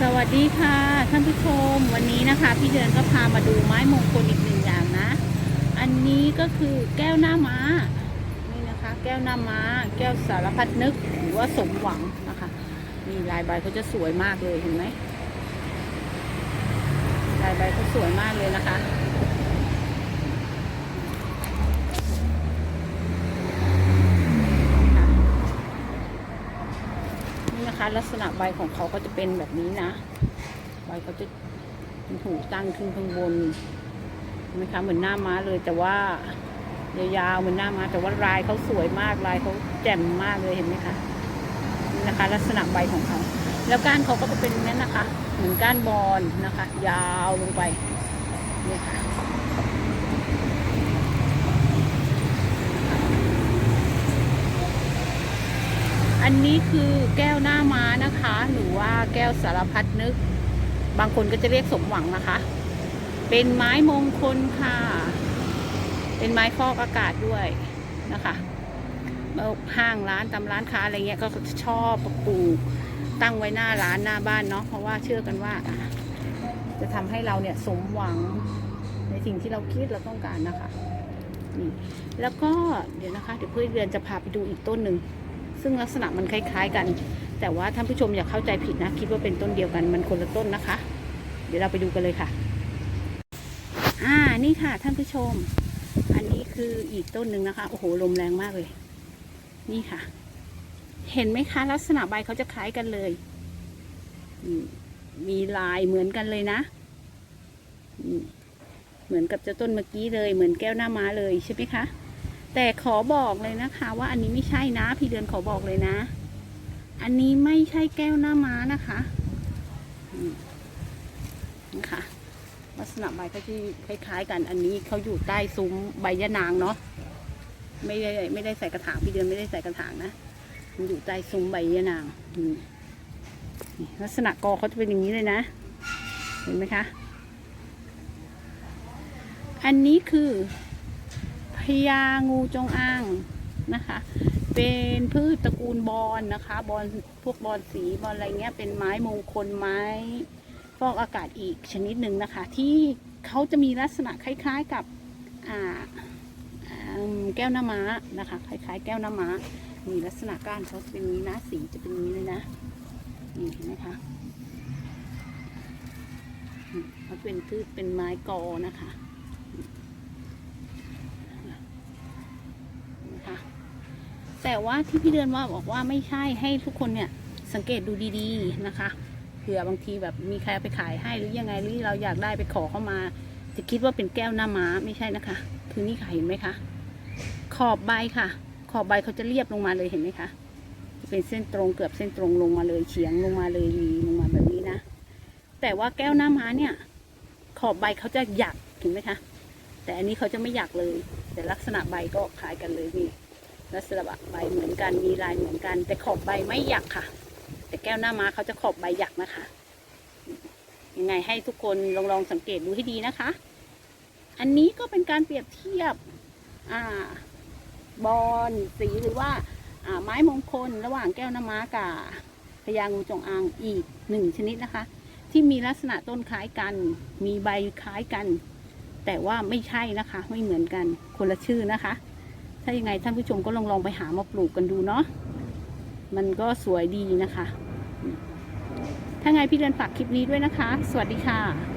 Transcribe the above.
สวัสดีค่ะท่านผู้ชมวันนี้นะคะ พี่เดือนก็พามาดูไม้มงคลอีกหนึ่งอย่างนะ อันนี้ก็คือแก้วหน้าม้านี่นะคะ แก้วหน้าม้า แก้วสารพัดนึกหรือว่าสมหวังนะคะนี่ลายใบเขาจะสวยมากเลยเห็นไหมลายใบเขาสวยมากเลยนะคะ นี่นะคะ ลักษณะใบของเขาก็จะเป็นแบบนี้นะ ใบเขาจะถูกตั้งขึ้นข้างบนเห็นไหมคะเหมือนหน้าม้าเลยแต่ว่ายาวๆเหมือนหน้าม้าแต่ว่าลายเขาสวยมากลายเขาแจ่มมากเลยเห็นไหมคะนะคะ ลักษณะใบของเขา แล้วก้านเขาก็จะเป็นนั้นนะคะ เหมือนก้านบอลนะคะ ยาวลงไปเนี่ยค่ะ อันนี้คือแก้วหน้าม้านะคะ หรือว่าแก้วสารพัดนึก บางคนก็จะเรียกสมหวังนะคะ เป็นไม้มงคลค่ะ เป็นไม้ฟอกอากาศด้วยนะคะห้างร้านตามร้านค้าอะไรเงี้ยก็ชอบปลูกตั้งไว้หน้าร้านหน้าบ้านเนาะเพราะว่าเชื่อกันว่า จะทำให้เราเนี่ยสมหวังในสิ่งที่เราคิดเราต้องการนะคะนี่แล้วก็เดี๋ยวนะคะ เดี๋ยวเพื่อนเดือนจะพาไปดูอีกต้นหนึ่ง ซึ่งลักษณะมันคล้าย ๆ กัน แต่ว่าท่านผู้ชมอย่าเข้าใจผิดนะ คิดว่าเป็นต้นเดียวกันมันคนละต้นนะคะ เดี๋ยวเราไปดูกันเลยค่ะ อ่านี่ค่ะท่านผู้ชม อันนี้คืออีกต้นหนึ่งนะคะโอ้โหลมแรงมากเลย นี่ค่ะ เห็นไหมคะ ลักษณะใบเขาจะคล้ายกันเลยมีลายเหมือนกันเลยนะเหมือนกับเจ้าต้นเมื่อกี้เลย เหมือนแก้วหน้าม้าเลยใช่ไหมคะ แต่ขอบอกเลยนะคะ ว่าอันนี้ไม่ใช่นะ พี่เดือนขอบอกเลยนะ อันนี้ไม่ใช่แก้วหน้าม้านะคะนะคะลักษณะใบเขาที่คล้าย ๆ กัน อันนี้เขาอยู่ใต้ซุ้มใบยะนางเนาะไม่ได้ไม่ได้ใส่กระถางพี่เดือนไม่ได้ใส่กระถางนะมันอยู่ใต้ซุ้มใบยะนางนี่ลักษณะกอเขาจะเป็นอย่างนี้เลยนะ เห็นไหมคะ อันนี้คือ พญางูจงอางนะคะ เป็นพืชตระกูลบอนนะคะบอนพวกบอนสีบอนอะไรเงี้ยเป็นไม้มงคลไม้ฟอกอากาศอีกชนิดหนึ่งนะคะ ที่เขาจะมีลักษณะคล้าย ๆกับแก้วน้าม้านะคะคล้ายๆ แก้วน้าม้า มีลักษณะก้านเขาจะเป็นนี้นะสีจะเป็นนี้เลยนะนี่เห็นไหมคะมเขาเป็นพืชเป็นไม้กอนะคะ แต่ว่าที่พี่เดือนว่าบอกว่าไม่ใช่ให้ทุกคนเนี่ยสังเกตดูดีๆนะคะเผื่อบางทีแบบมีใครไปขายให้หรือยังไงหรือเราอยากได้ไปขอเข้ามา จะคิดว่าเป็นแก้วหน้าม้าไม่ใช่นะคะ คือนี่ค่ะเห็นไหมคะ ขอบใบค่ะ ขอบใบเขาจะเรียบลงมาเลยเห็นไหมคะเป็นเส้นตรงเกือบเส้นตรงลงมาเลยเฉียงลงมาเลยหวีลงมาแบบนี้นะ แต่ว่าแก้วหน้าม้าเนี่ย ขอบใบเขาจะหยักเห็นไหมคะ แต่อันนี้เขาจะไม่หยักเลย แต่ลักษณะใบก็คล้ายกันเลยนี่ ลักษณะใบเหมือนกันมีลายเหมือนกัน แต่ขอบใบไม่หยักค่ะ แต่แก้วหน้าม้าเขาจะขอบใบหยักนะคะ ยังไงให้ทุกคนลองลองสังเกตดูให้ดีนะคะ อันนี้ก็เป็นการเปรียบเทียบอ่าบอนสีหรือว่าอ่าไม้มงคลระหว่างแก้วหน้าม้ากับพญางูจงอางอีกหนึ่งชนิดนะคะ ที่มีลักษณะต้นคล้ายกัน มีใบคล้ายกัน แต่ว่าไม่ใช่นะคะ ไม่เหมือนกันคนละชื่อนะคะ ถ้ายังไงท่านผู้ชมก็ลองลองไปหามาปลูกกันดูเนาะ มันก็สวยดีนะคะ ถ้าไงพี่เรือนฝากคลิปนี้ด้วยนะคะ สวัสดีค่ะ